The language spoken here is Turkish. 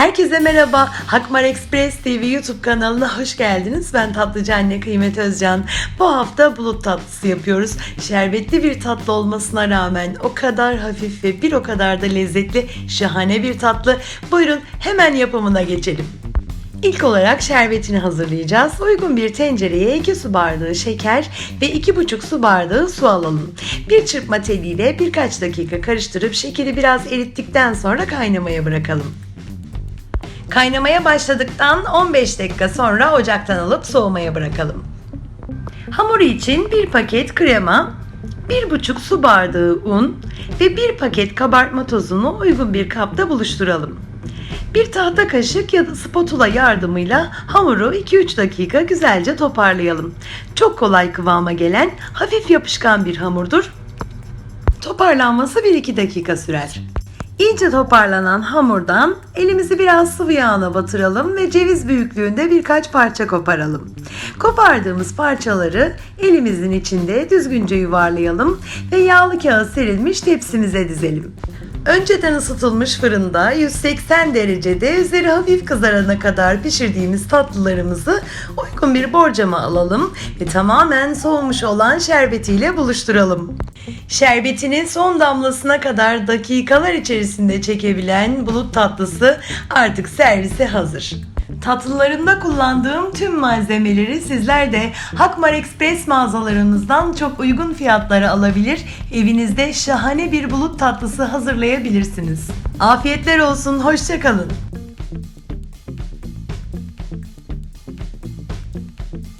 Herkese merhaba. Hakmar Express TV YouTube kanalına hoş geldiniz. Ben tatlıcı anne Kıymet Özcan. Bu hafta bulut tatlısı yapıyoruz. Şerbetli bir tatlı olmasına rağmen o kadar hafif ve bir o kadar da lezzetli, şahane bir tatlı. Buyurun hemen yapımına geçelim. İlk olarak şerbetini hazırlayacağız. Uygun bir tencereye 2 su bardağı şeker ve 2,5 su bardağı su alalım. Bir çırpma teliyle birkaç dakika karıştırıp şekeri biraz erittikten sonra kaynamaya bırakalım. Kaynamaya başladıktan 15 dakika sonra ocaktan alıp soğumaya bırakalım. Hamuru için bir paket krema, 1,5 su bardağı un ve bir paket kabartma tozunu uygun bir kapta buluşturalım. Bir tahta kaşık ya da spatula yardımıyla hamuru 2-3 dakika güzelce toparlayalım. Çok kolay kıvama gelen, hafif yapışkan bir hamurdur. Toparlanması 1-2 dakika sürer. İyice toparlanan hamurdan elimizi biraz sıvı yağına batıralım ve ceviz büyüklüğünde birkaç parça koparalım. Kopardığımız parçaları elimizin içinde düzgünce yuvarlayalım ve yağlı kağıt serilmiş tepsimize dizelim. Önceden ısıtılmış fırında 180 derecede üzeri hafif kızarana kadar pişirdiğimiz tatlılarımızı uygun bir borcama alalım ve tamamen soğumuş olan şerbetiyle buluşturalım. Şerbetinin son damlasına kadar dakikalar içerisinde çekebilen bulut tatlısı artık servise hazır. Tatlılarımda kullandığım tüm malzemeleri sizler de Hakmar Express mağazalarımızdan çok uygun fiyatlara alabilir, evinizde şahane bir bulut tatlısı hazırlayabilirsiniz. Afiyetler olsun, hoşçakalın.